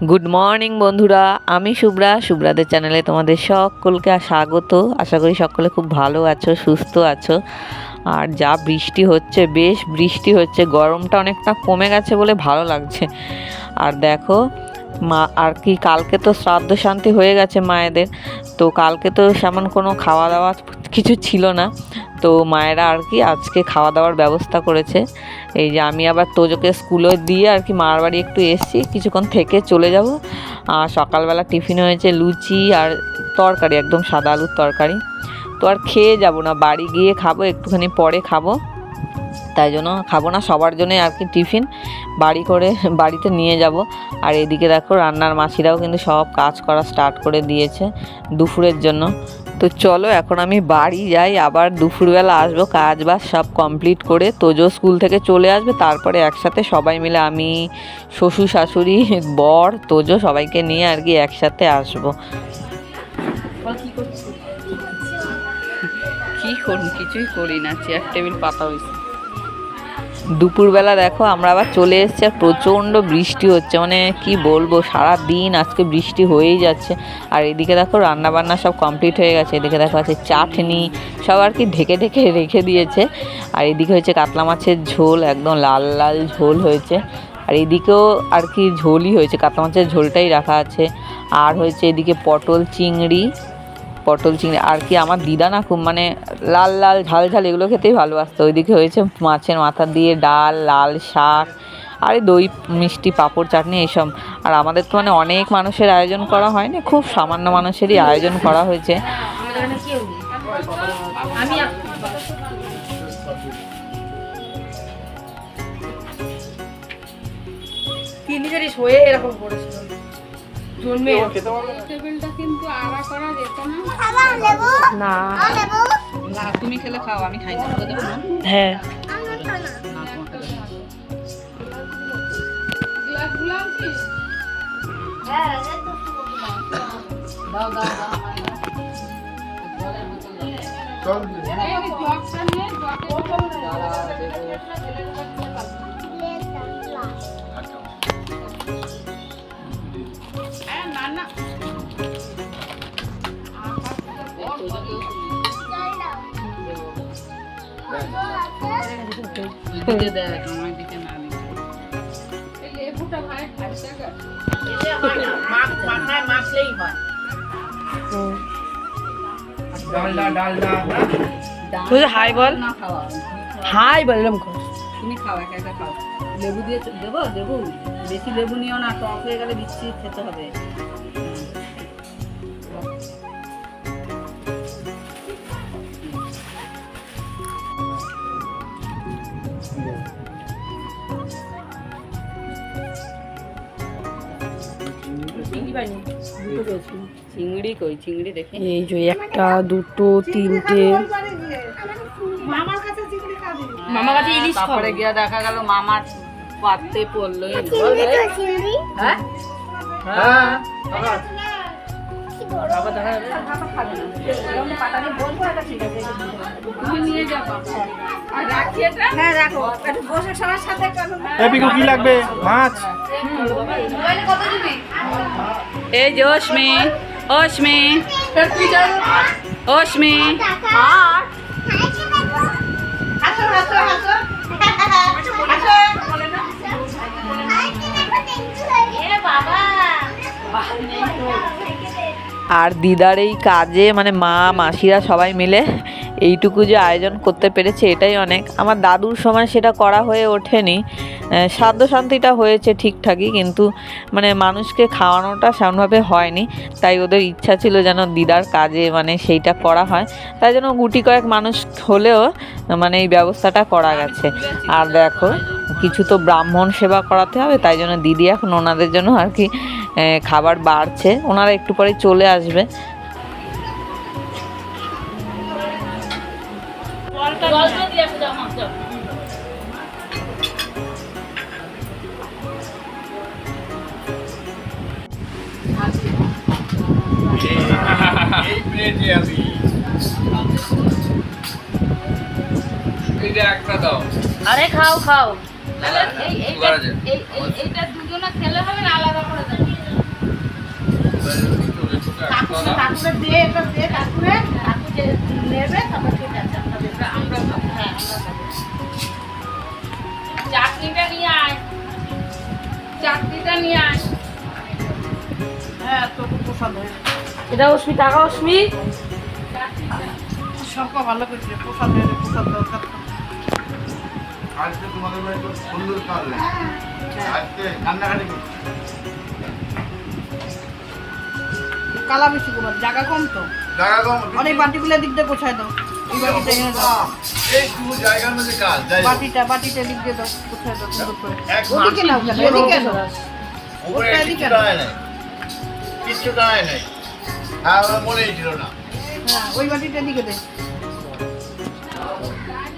Good morning বন্ধুরা। আমি শুভ্রা। শুভ্রাদের চ্যানেলে তোমাদের সকলকে স্বাগত। আশা করি সকলে খুব ভালো আছো, সুস্থ আছো। আর যা বৃষ্টি হচ্ছে, বেশ বৃষ্টি হচ্ছে। গরমটা অনেকটা কমে গেছে বলে ভালো লাগছে। আর দেখো মা, আর কি, কালকে তো শ্রাদ্ধ শান্তি হয়ে গেছে মায়েদের। তো কালকে তো সেমন কোনো খাওয়া দাওয়া কিছু ছিল না। তো মায়েরা আর কি আজকে খাওয়া দাওয়ার ব্যবস্থা করেছে। এই যে আমি আবার তোজোকে স্কুলে দিয়ে আর কি মার বাড়ি একটু এসেছি, কিছুক্ষণ থেকে চলে যাব। আর সকালবেলা টিফিন হয়েছে লুচি আর তরকারি, একদম সাদা আলুর তরকারি। তো আর খেয়ে যাব না, বাড়ি গিয়ে খাব, একটুখানি পরে খাব। তাই জন্য খাব না, সবার জন্যই আর কি টিফিন। বাড়ি করে, বাড়িতে নিয়ে যাব। আর এদিকে দেখো রান্নার মাসিরাও কিন্তু সব কাজ করা স্টার্ট করে দিয়েছে দুপুরের জন্য। তো চলো এখন আমি বাড়ি যাই, আবার দুপুরবেলা আসব কাজ বাজ সব কমপ্লিট করে তোজো স্কুল থেকে চলে আসবে, তারপরে একসাথে সবাই মিলে আমি, শ্বশুর শাশুড়ি, বর, তোজো সবাইকে নিয়ে আর কি একসাথে আসব। কি করুন? কিছুই করি না, চেয়ার, টেবিল, পাতা হয়েছে দুপুরবেলা দেখো, আমরা আবার চলে এসেছি আর প্রচণ্ড বৃষ্টি হচ্ছে। মানে কি বলব সারা দিন আজকে বৃষ্টি হয়েই যাচ্ছে। আর এদিকে দেখো রান্না বান্না সব কমপ্লিট হয়ে গেছে। এদিকে দেখো আছে চাটনি, সব আর কি ঢেকে ঢেকে রেখে দিয়েছে। আর এদিকে হয়েছে কাতলা মাছের ঝোল, একদম লাল লাল ঝোল হয়েছে। আর এদিকেও আর কি ঝোলই হয়েছে, কাতলা মাছের ঝোলটাই রাখা আছে। আর হয়েছে এদিকে পটল চিংড়ি পটল চিংড়ি, আর কি আমার দিদা না খুব মানে লাল লাল ঝাল ঝাল এগুলো খেতেই ভালোবাসতো। ওইদিকে হয়েছে মাছের মাথা দিয়ে ডাল, লাল শাক, আর দই, মিষ্টি, পাঁপড় চাটনি এইসব। আর আমাদের তো মানে অনেক মানুষের আয়োজন করা হয়নি, খুব সামান্য মানুষেরই আয়োজন করা হয়েছে। তিনি হয়ে এরকম করেছিল। জন্মে টেবিলটা কিন্তু আড়া করা যেত না। না। না তুমি খেলে খাও আমি খাই। না? হ্যাঁ। না তুই হাই বল। না খাওয়া। হাই বললাম কর। তুমি খাও একা একা খাও। লেবু দিয়ে দেবো দেবো? বেশি লেবু নিও না টক হয়ে গেলে বিচ্ছি খেতে হবে। চিংড়ি কই চিংড়ি দেখি। এই যে একটা দুটো তিনটে। মামার কাছে ইলিশ খাবে। তারপরে গিয়ে দেখা গেল মামার পাতে পড়ল। হ্যাঁ? হ্যাঁ। তুমি নিয়ে যাও আর রাখি এটা? এ পিকু কি লাগবে? মাছ? এই যে অশ্মি অশ্মি। অশ্মি। আর দিদার এই কাজে মানে মা, মাসিরা সবাই মিলে এইটুকু যে আয়োজন করতে পেরেছে এটাই অনেক। আমার দাদুর সময় সেটা করা হয়ে ওঠেনি। সাধ্য শান্তিটা হয়েছে ঠিকঠাকই, কিন্তু মানে মানুষকে খাওয়ানোটা সেমনভাবে হয়নি। তাই ওদের ইচ্ছা ছিল যেন দিদার কাজে মানে সেইটা করা হয়। তাই জন্য গুটি কয়েক মানুষ হলেও মানে এই ব্যবস্থাটা করা গেছে। আর দেখো কিছু তো ব্রাহ্মণ সেবা করাতে হবে তাই জন্য দিদি এখন ওনাদের জন্য আর কি খাবার বাড়ছে। ওনারা একটু পরে চলে আসবে। একটা দাও। আরে খাও খাও। এইটা দুজনে খেলে হবে না আলাদা করে দেবো? এটা দিয়ে কাকুরে কাকু নেবে তারপর ঠিক হ্যাঁ, নিয়ে আয়। চাটনিটা নিয়ে আয়। হ্যাঁ তোকে পছন্দ হয় এটা অস্মি টাকা অস্মি। সবকে ভালো করে প্রসাদ প্রসাদ দরকার। আজকে তোমাদের বাড়ি খুব সুন্দর কাজ আজকে কান্নাকাটি করছে। কালা বেশি কুমার জায়গা কম তো? জায়গা কম। অনেক বাটিগুলো দিক দিয়ে গোছায় দাও। এই বাটিটা এনে দাও এই শুধু জায়গার মধ্যে কাজ বাটিটা বাটিটা দিক দিয়ে দাও গোছায় দাও সুন্দর করে। ওদিকে নাও এদিকে নাও। উপরে এদিকে দাঁড়ায় নাই। দাঁড়ায় নাই হ্যাঁ মনেই ছিল না। হ্যাঁ ওই বাটিটা দিকে দে।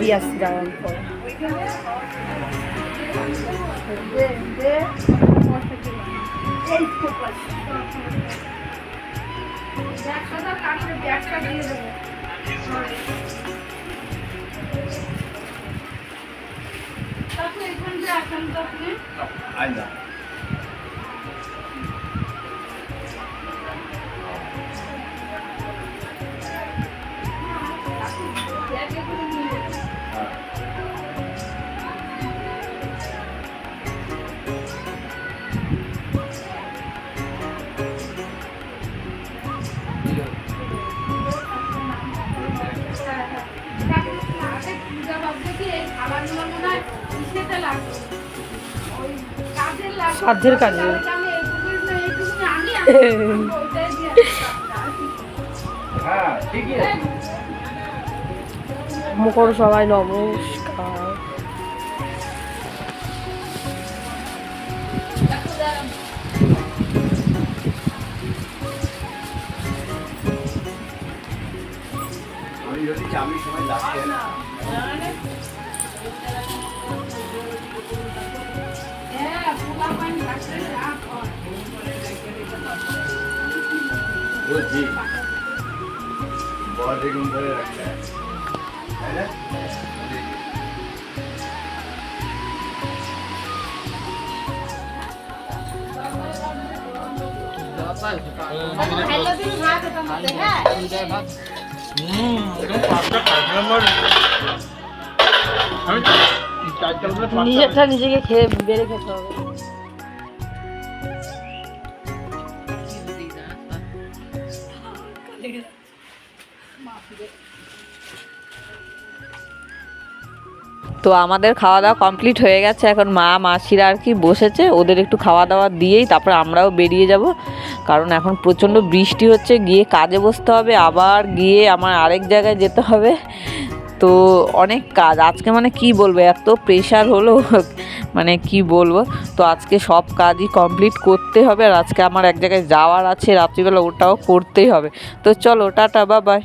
দিয়ে আসছি দাঁড়ান পরে আই না সাধ্যের কাজে। হ্যাঁ মুখর সবাই নমস্কার। আমি যদি চাবি সময় লাগছে না বুঝছি বড় বেগুন করে রাখতে হয়। তাই না? হুম একদম পাঁচটা পাঁচ নম্বর আমি চারটা বলে পাঁচটা নিজেরটা নিজেকে খেয়ে বেড়ে খেতে হবে তো আমাদের খাওয়া দাওয়া কমপ্লিট হয়ে গেছে। এখন মা, মাসিরা আর কি বসেছে, ওদের একটু খাওয়া দাওয়া দিয়েই তারপর আমরাও বেরিয়ে যাব। কারণ এখন প্রচণ্ড বৃষ্টি হচ্ছে, গিয়ে কাজে বসতে হবে, আবার গিয়ে আমার আরেক জায়গায় যেতে হবে। তো অনেক কাজ। আজকে মানে কি বলব, এত প্রেশার হলো। মানে কি বলব? তো আজকে সব কাজই কমপ্লিট করতে হবে আর আজকে আমার এক জায়গায় যাওয়ার আছে, রাত্রিবেলা ওটাও করতেই হবে। তো চলো, টাটা বা বাই